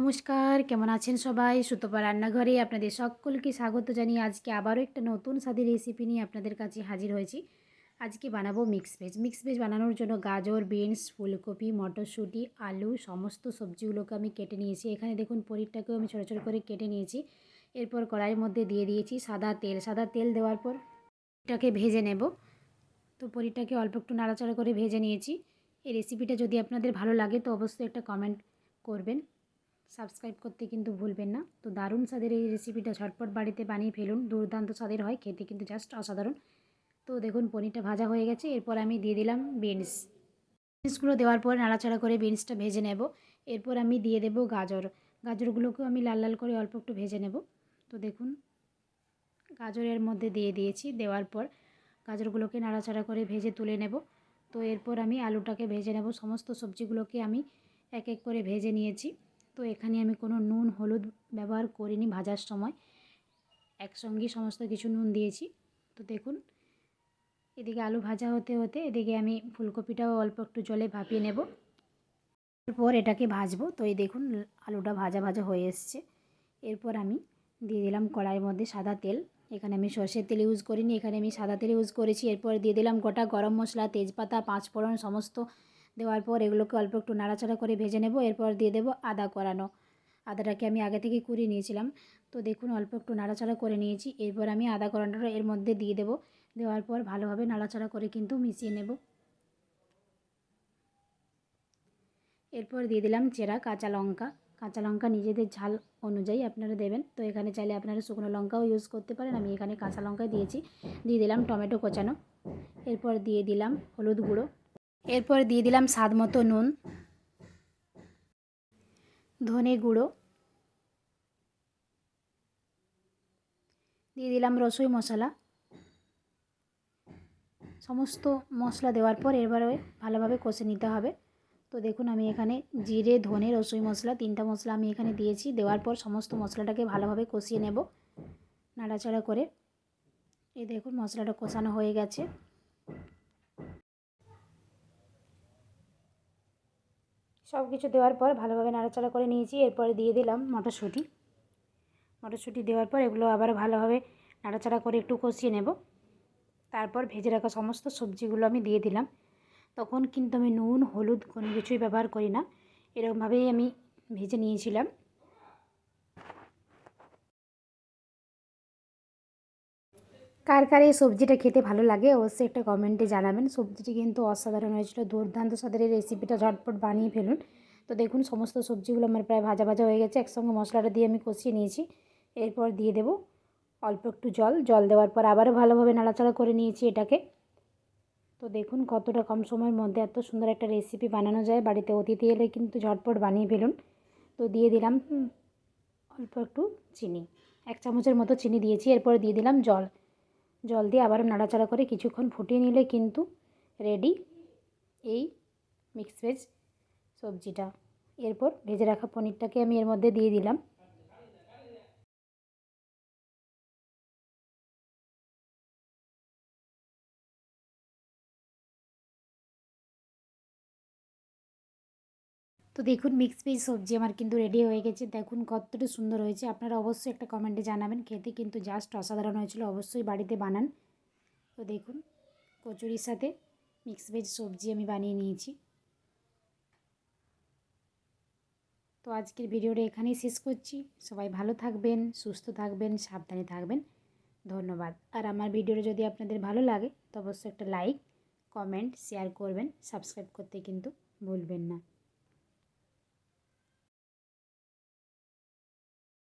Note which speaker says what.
Speaker 1: নমস্কার, কেমন আছেন সবাই? সুতপা রান্নাঘরে আপনাদের সকলকে স্বাগত জানিয়ে আজকে আবারও একটা নতুন স্বাদের রেসিপি নিয়ে আপনাদের কাছে হাজির হয়েছি। আজকে বানাবো মিক্স ভেজ মিক্স ভেজ বানানোর জন্য গাজর বিনস ফুলকপি, মটরশুঁটি, আলু, সমস্ত সবজিগুলোকে আমি কেটে নিয়েছি। এখানে দেখুন পনিরটাকেও আমি ছোটো ছোটো করে কেটে নিয়েছি। এরপর কড়াইয়ের মধ্যে দিয়ে দিয়েছি সাদা তেল। সাদা তেল দেওয়ার পর এটাকে ভেজে নেব। তো পনিরটাকে অল্প একটু নাড়াচাড়া করে ভেজে নিয়েছি। এই রেসিপিটা যদি আপনাদের ভালো লাগে তো অবশ্যই একটা কমেন্ট করবেন। সাবস্ক্রাইব করতে কিন্তু ভুলবেন না। তো দারুণ স্বাদের এই রেসিপিটা ঝটপট বাড়িতে বানিয়ে ফেলুন। দুর্দান্ত স্বাদের হয়, খেতে কিন্তু জাস্ট অসাধারণ। তো দেখুন, পনিরটা ভাজা হয়ে গেছে। এরপর আমি দিয়ে দিলাম বিনস। বিনসগুলো দেওয়ার পর নাড়াচাড়া করে বিনসটা ভেজে নেব। এরপর আমি দিয়ে দেব গাজর। গাজরগুলোকেও আমি লাল লাল করে অল্প একটু ভেজে নেব। তো দেখুন, গাজরের মধ্যে দিয়ে দিয়েছি। দেওয়ার পর গাজরগুলোকে নাড়াচাড়া করে ভেজে তুলে নেব। তো এরপর আমি আলুটাকে ভেজে নেব। সমস্ত সবজিগুলোকে আমি এক এক করে ভেজে নিয়েছি। তো এখানে আমি কোনো নুন, হলুদ ব্যবহার করিনি ভাজার সময়। একসঙ্গে সমস্ত কিছু নুন দিয়েছি। তো দেখুন, এদিকে আলু ভাজা হতে হতে এদিকে আমি ফুলকপিটাও অল্প একটু জলে ভাপিয়ে নেব। এরপর এটাকে ভাজবো। তো এই দেখুন, আলুটা ভাজা ভাজা হয়ে এসছে। এরপর আমি দিয়ে দিলাম কড়াইয়ের মধ্যে সাদা তেল। এখানে আমি সর্ষের তেল ইউজ করিনি। এখানে আমি সাদা তেল ইউজ করেছি। এরপর দিয়ে দিলাম গোটা গরম মশলা, তেজপাতা, পাঁচফোড়ন, সমস্ত দেওয়ার পর এগুলোকে অল্প একটু নাড়াচাড়া করে ভেজে নেব, এরপর দিয়ে দেবো আদা করানো। আদাটাকে আমি আগে থেকে কুড়িয়ে নিয়েছিলাম। তো দেখুন, অল্প একটু নাড়াচাড়া করে নিয়েছি। এরপর আমি আদা করানোটা এর মধ্যে দিয়ে দেবো। দেওয়ার পর ভালোভাবে নাড়াচাড়া করে কিন্তু মিশিয়ে নেব। এরপর দিয়ে দিলাম চেরা কাঁচা লঙ্কা। কাঁচা লঙ্কা নিজেদের ঝাল অনুযায়ী আপনারা দেবেন। তো এখানে চাইলে আপনারা শুকনো লঙ্কাও ইউজ করতে পারেন। আমি এখানে কাঁচা লঙ্কা দিয়েছি। দিয়ে দিলাম টমেটো কোচানো। এরপর দিয়ে দিলাম হলুদ গুঁড়ো। এরপর দিয়ে দিলাম স্বাদ মতো নুন, ধনে গুঁড়ো, দিয়ে দিলাম রসুই মশলা। সমস্ত মশলা দেওয়ার পর এবারে ভালোভাবে কষে নিতে হবে। তো দেখুন আমি এখানে জিরে, ধনে রসুই মশলা, তিনটা মশলা আমি এখানে দিয়েছি। দেওয়ার পর সমস্ত মশলাটাকে ভালোভাবে কষিয়ে নেব নাড়াচাড়া করে। এই দেখুন মশলাটা কষানো হয়ে গেছে। সব কিছু দেওয়ার পর ভালোভাবে নাড়াচাড়া করে নিয়েছি। এরপরে দিয়ে দিলাম মটরশুঁটি। মটরশুঁটি দেওয়ার পর এগুলো আবার ভালোভাবে নাড়াচাড়া করে একটু কষিয়ে নেব। তারপর ভেজে রাখা সমস্ত সবজিগুলো আমি দিয়ে দিলাম। তখন কিন্তু আমি নুন, হলুদ কোনো কিছুই ব্যবহার করি না। এরকমভাবেই আমি ভেজে নিয়েছিলাম। কার কার এই সবজিটা খেতে ভালো লাগে অবশ্যই একটা কমেন্টে জানাবেন। সবজিটি কিন্তু অসাধারণ হয়েছিল। দুর্দান্ত স্বাদের এই রেসিপিটা ঝটপট বানিয়ে ফেলুন। তো দেখুন, সমস্ত সবজিগুলো আমার প্রায় ভাজা ভাজা হয়ে গেছে। একসঙ্গে মশলাটা দিয়ে আমি কষিয়ে নিয়েছি। এরপর দিয়ে দেব অল্প একটু জল। জল দেওয়ার পর আবারও ভালোভাবে নাড়াচাড়া করে নিয়েছি এটাকে। তো দেখুন, কতটা কম সময়ের মধ্যে এত সুন্দর একটা রেসিপি বানানো যায়। বাড়িতে অতিথি এলে কিন্তু ঝটপট বানিয়ে ফেলুন। তো দিয়ে দিলাম অল্প একটু চিনি। এক চামচের মতো চিনি দিয়েছি। এরপর দিয়ে দিলাম জল। জল দিয়ে আবার নাড়াচাড়া করে কিছুক্ষণ ফুটিয়ে নিলে কিন্তু রেডি এই মিক্স ভেজ সবজিটা। এরপর ভেজে রাখা পনিরটাকে আমি এর মধ্যে দিয়ে দিলাম। তো দেখুন মিক্স ভেজ সবজি আমার কিন্তু রেডি হয়ে গেছে। দেখুন, কতটা সুন্দর হয়েছে। আপনারা অবশ্যই একটা কমেন্টে জানাবেন। খেতে কিন্তু জাস্ট অসাধারণ হয়েছিল। অবশ্যই বাড়িতে বানান। তো দেখুন, কচুরির সাথে মিক্স ভেজ সবজি আমি বানিয়ে নিয়েছি। তো আজকের ভিডিওটা এখানেই শেষ করছি। সবাই ভালো থাকবেন, সুস্থ থাকবেন, সাবধানে থাকবেন। ধন্যবাদ। আর আমার ভিডিওটা যদি আপনাদের ভালো লাগে, তো অবশ্যই একটা লাইক কমেন্ট শেয়ার করবেন। সাবস্ক্রাইব করতে কিন্তু ভুলবেন না।